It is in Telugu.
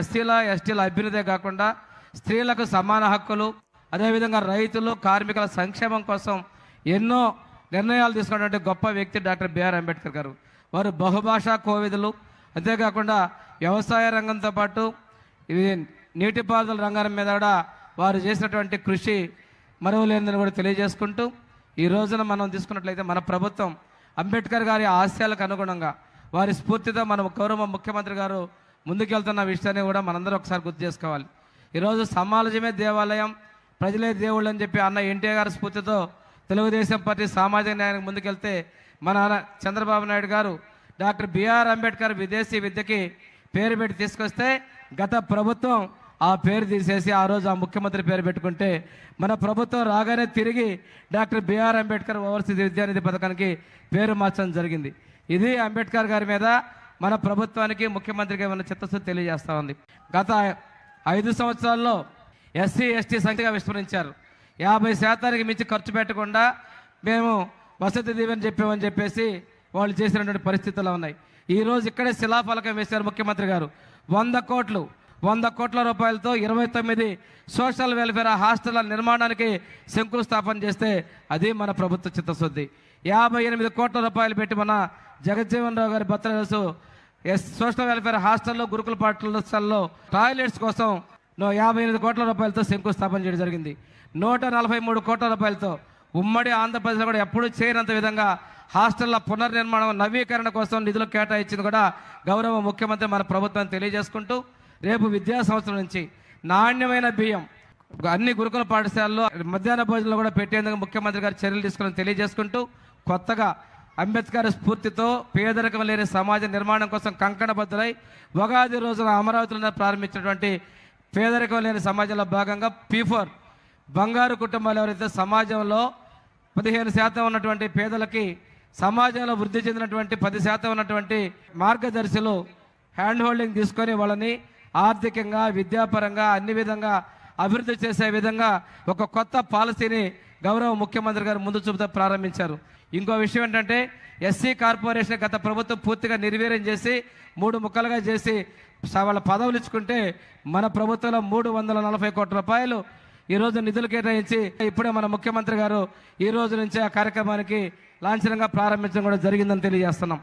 ఎస్సీల ఎస్టీల అభ్యున్నదే కాకుండా స్త్రీలకు సమాన హక్కులు అదేవిధంగా రైతులు కార్మికుల సంక్షేమం కోసం ఎన్నో నిర్ణయాలు తీసుకున్నటువంటి గొప్ప వ్యక్తి డాక్టర్ బిఆర్ అంబేద్కర్ గారు. వారు బహుభాషా కోవిదులు. అంతేకాకుండా వ్యవసాయ రంగంతో పాటు ఇది నీటిపారుదల రంగం మీద కూడా వారు చేసినటువంటి కృషి మరువలేనిదని కూడా తెలియజేసుకుంటూ ఈ రోజున మనం తీసుకున్నట్లయితే మన ప్రభుత్వం అంబేద్కర్ గారి ఆశయాలకు అనుగుణంగా వారి స్ఫూర్తితో మన గౌరవ ముఖ్యమంత్రి గారు ముందుకెళ్తున్న విషయాన్ని కూడా మనందరం ఒకసారి గుర్తు చేసుకోవాలి. ఈరోజు సమాజమే దేవాలయం ప్రజలే దేవుళ్ళు అని చెప్పి అన్న ఎన్టీఆర్ గారి స్ఫూర్తితో తెలుగుదేశం పార్టీ సామాజిక న్యాయానికి ముందుకెళ్తే మన చంద్రబాబు నాయుడు గారు డాక్టర్ బిఆర్ అంబేద్కర్ విదేశీ విద్యకి పేరు పెట్టి తీసుకొస్తే గత ప్రభుత్వం ఆ పేరు తీసేసి ఆ రోజు ఆ ముఖ్యమంత్రి పేరు పెట్టుకుంటే మన ప్రభుత్వం రాగానే తిరిగి doctor B R Ambedkar overseas Vidyanidhi పథకానికి పేరు మార్చడం జరిగింది. ఇది అంబేద్కర్ గారి మీద మన ప్రభుత్వానికి ముఖ్యమంత్రికి ఏమైనా చిత్తశుద్ధి తెలియజేస్తా ఉంది. గత ఐదు సంవత్సరాల్లో ఎస్సీ ఎస్టీ సంఖ్యగా విస్మరించారు యాభై శాతానికి మించి ఖర్చు పెట్టకుండా మేము వసతి దీవెని చెప్పామని చెప్పేసి వాళ్ళు చేసినటువంటి పరిస్థితులు ఉన్నాయి. ఈ రోజు ఇక్కడే శిలాఫలకం వేశారు ముఖ్యమంత్రి గారు. వంద కోట్లు వంద కోట్ల రూపాయలతో ఇరవై తొమ్మిది సోషల్ వెల్ఫేర్ హాస్టళ్ళ నిర్మాణానికి శంకుస్థాపన చేస్తే అది మన ప్రభుత్వ చిత్తశుద్ధి. యాభై ఎనిమిది కోట్ల రూపాయలు పెట్టి మన జగజ్జీవన్ రావు గారి భర్త ఎస్ సోషల్ వెల్ఫేర్ హాస్టల్లో గురుకుల పాఠశాలలో టాయిలెట్స్ కోసం యాభై ఎనిమిది కోట్ల రూపాయలతో శంకుస్థాపన చేయడం జరిగింది. నూట నలభై మూడు కోట్ల రూపాయలతో ఉమ్మడి ఆంధ్రప్రదేశ్లో కూడా ఎప్పుడూ చేయనంత విధంగా హాస్టళ్ళ పునర్నిర్మాణం నవీకరణ కోసం నిధులు కేటాయించింది కూడా గౌరవ ముఖ్యమంత్రి మన ప్రభుత్వాన్ని తెలియజేసుకుంటూ రేపు విద్యా సంవత్సరం నుంచి నాణ్యమైన బియ్యం అన్ని గురుకుల పాఠశాలలో మధ్యాహ్న భోజనాలు కూడా పెట్టేందుకు ముఖ్యమంత్రి గారు చర్యలు తీసుకుని తెలియజేసుకుంటూ కొత్తగా అంబేద్కర్ స్ఫూర్తితో పేదరికం లేని సమాజ నిర్మాణం కోసం కంకణబద్ధులై ఉగాది రోజున అమరావతిలో ప్రారంభించినటువంటి పేదరికం లేని సమాజంలో భాగంగా పీఫోర్ బంగారు కుటుంబాలు ఎవరైతే సమాజంలో పదిహేను శాతం ఉన్నటువంటి పేదలకి సమాజంలో వృద్ధి చెందినటువంటి పది శాతం ఉన్నటువంటి మార్గదర్శులు హ్యాండ్ హోల్డింగ్ తీసుకొని వాళ్ళని ఆర్థికంగా విద్యాపరంగా అన్ని విధంగా అభివృద్ధి చేసే విధంగా ఒక కొత్త పాలసీని గౌరవ ముఖ్యమంత్రి గారు ముందు చూపుతూ ప్రారంభించారు. ఇంకో విషయం ఏంటంటే ఎస్సీ కార్పొరేషన్ గత ప్రభుత్వం పూర్తిగా నిర్వీర్యం చేసి మూడు ముక్కలుగా చేసి వాళ్ళ పదవులు ఇచ్చుకుంటే మన ప్రభుత్వంలో మూడు వందల నలభై కోట్ల రూపాయలు ఈ రోజు నిధులు కేటాయించి ఇప్పుడే మన ముఖ్యమంత్రి గారు ఈ రోజు నుంచి ఆ కార్యక్రమానికి లాంఛనంగా ప్రారంభించడం కూడా జరిగిందని తెలియజేస్తున్నాం.